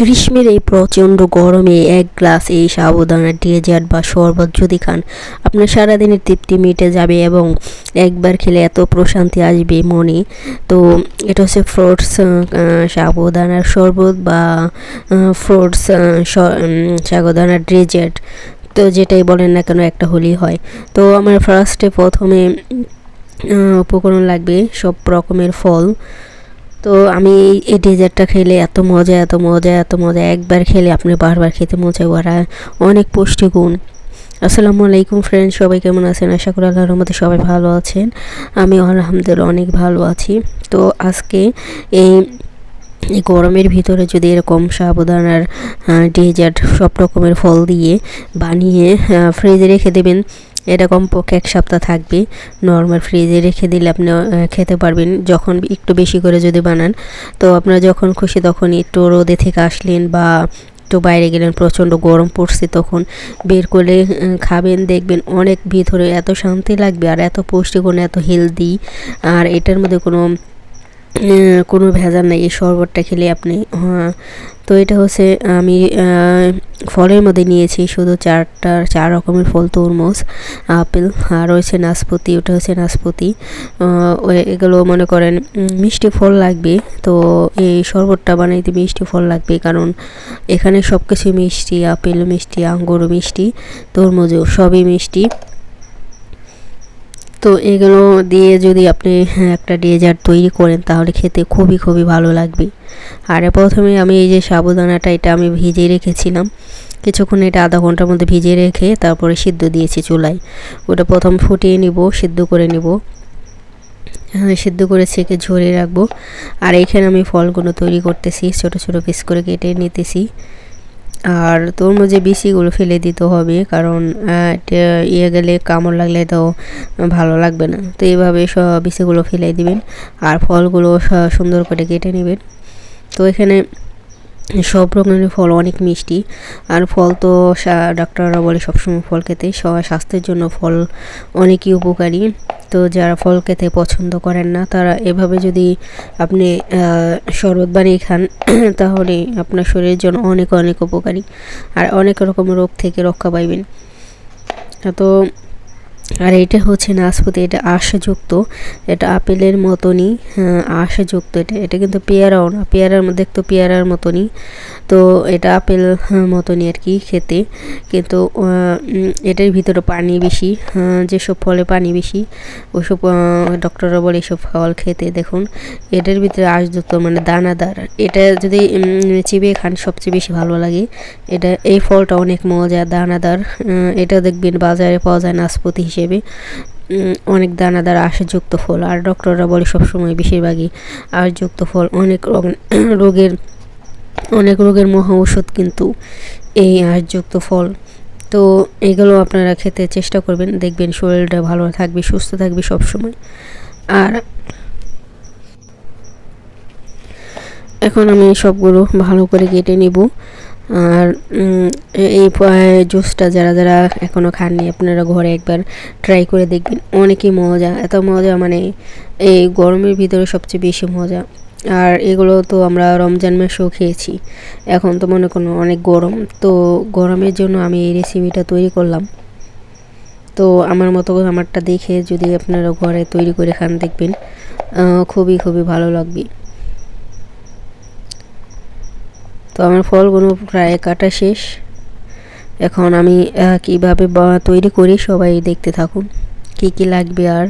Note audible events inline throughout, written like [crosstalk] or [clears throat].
গ্রীষ্মের এই প্রচণ্ড গরমে এক গ্লাস এই সাবুদানা ডেজার্ট বা শরবত যদি খান। আপনার সারাদিনের তৃপ্তি মিটে যাবে এবং একবার খেলে এত প্রশান্তি আসবে মনে। তো এটা হচ্ছে ফ্রুটস সাবুদানার শরবত বা ফ্রুটস সাবুদানার ডেজার্ট। তো যেটাই বলেন না কেন একটা হলেই হয়। তো আমার ফার্স্টে প্রথমে উপকরণ লাগবে সব রকমের ফল। তো আমি এই ডেজার্টটা খেলে এত মজা এত মজা এত মজা। একবার খেলে আপনি বারবার খেতে মজা আর অনেক পুষ্টিগুণ। আসসালামু আলাইকুম ফ্রেন্ড সবাই কেমন আছেন? আশা করি আল্লাহর মধ্যে সবাই ভালো আছেন। আমি আলহামদুলিল্লাহ অনেক ভালো আছি। তো আজকে এই এই গরমের ভিতরে যদি এরকম সাবধানার ডেজার্ট সব রকমের ফল দিয়ে বানিয়ে ফ্রিজে রেখে দেবেন এটা কমপক্ষে এক সপ্তাহ থাকবে। নর্মাল ফ্রিজে রেখে দিলে আপনি খেতে পারবেন। যখন একটু বেশি করে যদি বানান, তো আপনারা যখন খুশি তখন একটু রোদে থেকে আসলেন বা একটু বাইরে গেলেন, প্রচণ্ড গরম পড়ছে তখন বের করে খাবেন, দেখবেন অনেক ভিতরে এত শান্তি লাগবে আর এত পুষ্টিগুণ, এত হেলদি আর এটার মধ্যে কোনো কোনো ভেজাল নেই, এই শরবতটা খেলে আপনি হ্যাঁ। তো এটা হচ্ছে, আমি ফলের মধ্যে নিয়েছি শুধু চারটা, চার রকমের ফল, তরমুজ, আপেল, আর রয়েছে নাশপাতি, ওটা হচ্ছে নাশপাতি। এগুলো মনে করেন মিষ্টি ফল লাগবে, তো এই শরবতটা বানাইতে মিষ্টি ফল লাগবে, কারণ এখানে সব কিছু মিষ্টি আপেল মিষ্টি আঙ্গুর মিষ্টি, তরমুজও সবই মিষ্টি। তো এগুলো দিয়ে যদি আপনি একটা ডেজার্ট তৈরি করেন, তাহলে খেতে খুবই খুবই ভালো লাগবে। আর প্রথমে আমি এই যে সাবুদানাটা, এটা আমি ভিজিয়ে রেখেছিলাম। কিছুক্ষণ এটা আধা ঘণ্টার মধ্যে ভিজিয়ে রেখে তারপরে সিদ্ধ দিয়েছি চুলায়। ওটা প্রথম ফুটিয়ে নিব, সিদ্ধ করে নিব। সিদ্ধ করে ছেঁকে ঝরিয়ে রাখব। আর এখানে আমি ফলগুলো তৈরি করতেছি, ছোট ছোট পিস করে কেটে নিতেছি। আর তরমুজে বিচিগুলো ফেলে দিতে হবে, কারণ ইয়ে গেলে কামড় লাগলে তো ভালো লাগবে না। তো এইভাবে সব বিচিগুলো ফেলে দিবেন আর ফলগুলো সুন্দর করে কেটে নেবেন। তো এখানে সব রকমের ফল অনেক মিষ্টি। আর ফল তো ডাক্তাররা বলে সবসময় ফল খেতে। স্বাস্থ্যের জন্য ফল অনেকই উপকারী। তো যারা ফল খেতে পছন্দ করেন না, তারা এভাবে যদি আপনি শরবত বানিয়ে খান, [clears throat] তাহলে আপনার শরীরের জন্য অনেক অনেক উপকারী। আর অনেক রকম রোগ থেকে রক্ষা পাইবেন। তো আর এটা হচ্ছে নাশপাতি, এটা আশাযুক্ত, এটা আপেলের মতনই আশাযুক্ত, এটা এটা কিন্তু পেয়ারাও না, পেয়ারার মধ্যে পেয়ারার মতনই, তো এটা আপেল মতনই আর কি খেতে, কিন্তু এটার ভিতরে পানি বেশি যেসব ফলে পানি বেশি ওইসব ডক্টররা বলে এইসব ফল খেতে, দেখুন, এটার ভিতরে আশযুক্ত মানে দানাদার এটা যদি চিবিয়ে খান, সবচেয়ে বেশি ভালো লাগে, এটা, এই ফলটা অনেক মজা দানাদার এটা দেখবেন বাজারে পাওয়া যায় নাশপাতি হিসেবে অনেক দানাদার আশযুক্ত ফল, আর ডক্টররা বলে সবসময় বেশিরভাগই আশযুক্ত ফল। অনেক [coughs] রোগের অনেক রোগের মহা ওষুধ কিন্তু এই আশযুক্ত ফল। তো এগুলো আপনারা খেতে চেষ্টা করবেন, দেখবেন শরীরটা ভালো থাকবে, সুস্থ থাকবে সবসময়। আর এখন আমি সবগুলো ভালো করে কেটে নিব। আর এই জুসটা যারা যারা এখনও খাননি, আপনারা ঘরে একবার ট্রাই করে দেখবেন। অনেকই মজা, এত মজা মানে এই গরমের ভিতরে সবচেয়ে বেশি মজা। আর এগুলো তো আমরা রমজান মাসেও খেয়েছি। এখন তো মনে করুন অনেক গরম, তো গরমের জন্য আমি এই রেসিপিটা তৈরি করলাম। তো আমার মতো আমারটা দেখে যদি আপনারা ঘরে তৈরি করে খান, দেখবেন খুবই খুবই ভালো লাগবে। তো আমার ফলগুলো প্রায় কাটা শেষ। এখন আমি কীভাবে তৈরি করি সবাই দেখতে থাকুন, কি কি লাগবে আর।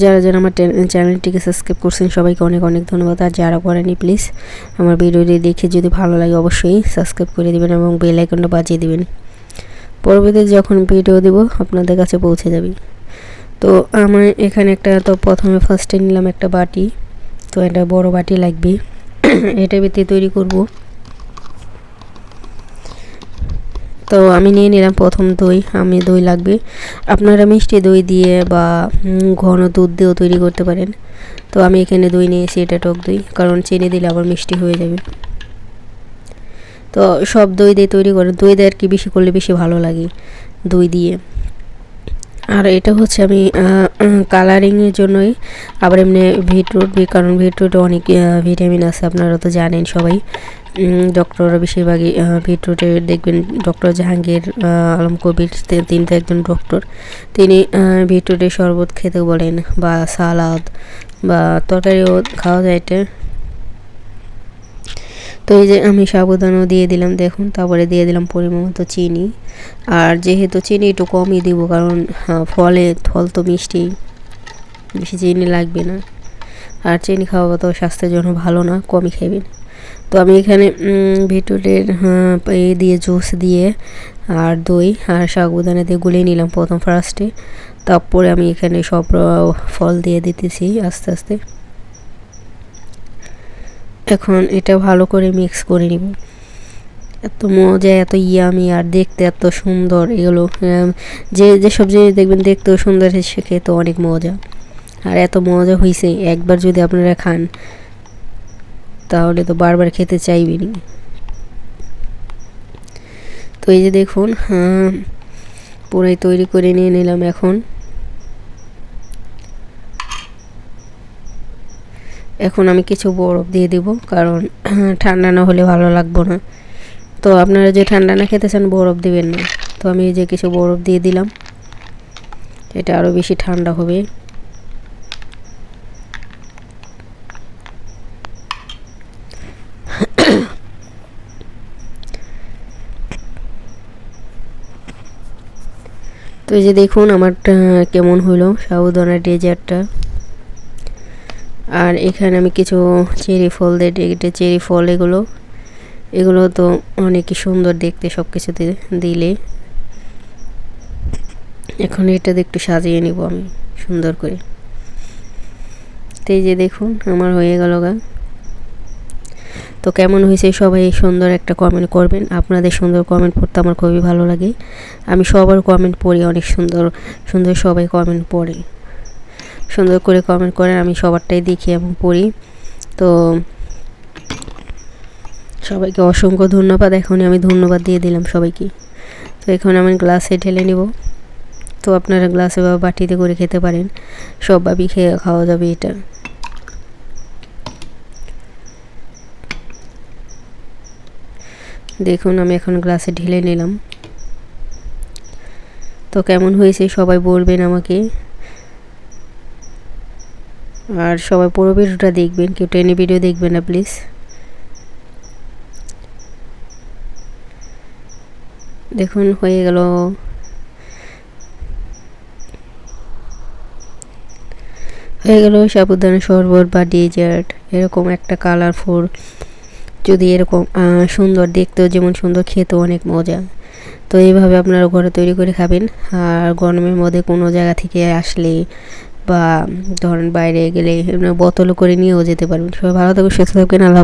যারা যারা আমার চ্যানেলটিকে সাবস্ক্রাইব করছেন, সবাইকে অনেক অনেক ধন্যবাদ। আর যারা করেনি প্লিজ আমার ভিডিওটি দেখে যদি ভালো লাগে অবশ্যই সাবস্ক্রাইব করে দেবেন এবং বেল আইকনটা বাজিয়ে দেবেন। পরবর্তীতে যখন ভিডিও দেব, আপনাদের কাছে পৌঁছে যাবে। তো আমার এখানে একটা, তো প্রথমে ফার্স্টে নিলাম একটা বাটি। তো এটা বড় বাটি লাগবে। [coughs] এটা ভিতরে তৈরি করব। তো আমি নিয়ে নিলাম প্রথম দই, আমি দই লাগবে। আপনারা মিষ্টি দই দিয়ে বা ঘন দুধ দিয়েও তৈরি করতে পারেন। তো আমি এখানে দই নিয়েছি, এটা টক দই, কারণ চিনি দিলে আবার মিষ্টি হয়ে যাবে। তো সব দই দিয়ে তৈরি করেন। দই দিয়ে আর কি বেশি করলে বেশি ভালো লাগে দই দিয়ে? আর এটা হচ্ছে আমি কালারিংয়ের জন্যই। আবার এমনি বিটরুট কারণ ভিটরুটে অনেক ভিটামিন আছে, আপনারা তো জানেন সবাই। ডক্টররা বেশিরভাগই ভিটরুটে দেখবেন ডক্টর জাহাঙ্গীর আলম কবির তিনি তো একজন ডক্টর তিনি বিটরুটের শরবত খেতে বলেন, বা সালাদ, বা তরকারিও খাওয়া যায় এটা। তো এই যে আমি সাবুদানাও দিয়ে দিলাম, দেখুন, তারপরে দিয়ে দিলাম পরিমাণ মতো চিনি। আর যেহেতু চিনি একটু কমই দিব, কারণ ফলে, ফল তো মিষ্টি, বেশি চিনি লাগবে না। আর চিনি খাওয়া তো স্বাস্থ্যের জন্য ভালো না, কমই খাবেন তো আমি এখানে ভিটুলের এ দিয়ে জুস দিয়ে আর দই আর সাবুদানা দিয়ে গুলিয়ে নিলাম প্রথম ফার্স্টে তারপরে আমি এখানে সব ফল দিয়ে দিতেছি আস্তে আস্তে। এখন এটা ভালো করে মিক্স করে নিব। এত মজা, এত ইয়ামি আর দেখতে এত সুন্দর। এগুলো যে, যেসব জিনিস দেখবেন দেখতেও সুন্দর, সে খেতে অনেক মজা। আর এত মজা হয়েছে একবার যদি আপনারা খান, তাহলে তো বারবার খেতে চাইবেনি তো এই যে দেখুন পুরাই তৈরি করে নিয়ে নিলাম এখন। এখন আমি কিছু বরফ দিয়ে দিব, কারণ [clears throat] ঠান্ডা না হলে ভালো লাগবো না। তো আপনারা যে ঠান্ডা না খেতে চান বরফ দিবেন না। তো আমি যে কিছু বরফ দিয়ে দিলাম, এটা আরও বেশি ঠান্ডা হবে। তো এই যে দেখুন আমার কেমন হলো সাবুদানা ডেজার্টটা। আর এখানে আমি কিছু চেরি ফল দিয়ে এটা চেরি ফল এগুলো এগুলো তো অনেকই সুন্দর দেখতে সব কিছুতে দিলে। এখন এটাতে একটু সাজিয়ে নিব আমি, সুন্দর করে। তো এই যে দেখুন, আমার হয়ে গেল গা। তো কেমন হয়েছে সবাই সুন্দর একটা কমেন্ট করবেন। আপনাদের সুন্দর কমেন্ট পড়তে আমার খুবই ভালো লাগে। আমি সবার কমেন্ট পড়ি, অনেক সুন্দর সুন্দর সবাই কমেন্ট পড়ে। সুন্দর করে কমেন্ট করেন আমি সবারটাই দেখি এবং পড়ি। তো সবাইকে অসংখ্য ধন্যবাদ, এখনই আমি ধন্যবাদ দিয়ে দিলাম সবাইকে। তো এখন আমি গ্লাসে ঢেলে নেব। তো আপনারা গ্লাসে বা বাটিতে করে খেতে পারেন। সব খেয়ে খাওয়া যাবে এটা। দেখুন, আমি এখন গ্লাসে ঢেলে নিলাম। তো কেমন হয়েছে সবাই বলবেন আমাকে। আর সবাই পুরো ভিডিওটা দেখবেন, কেউ টেনে ভিডিও দেখবেন না প্লিজ দেখুন, হয়ে গেল। হয়ে গেল সাবুদানা শরবত বা ডেজার্ট এরকম একটা কালারফুল যদি এরকম সুন্দর দেখতেও যেমন সুন্দর, খেতেও অনেক মজা। তো এইভাবে আপনারা ঘরে তৈরি করে খাবেন, আর গরমের মধ্যে কোনো জায়গা থেকে আসলে বা ধরেন বাইরে গেলে বোতলও করে নিয়েও যেতে পারবেন। সবাই ভালো থাকবেন সুস্থ থাকবেন আল্লাহ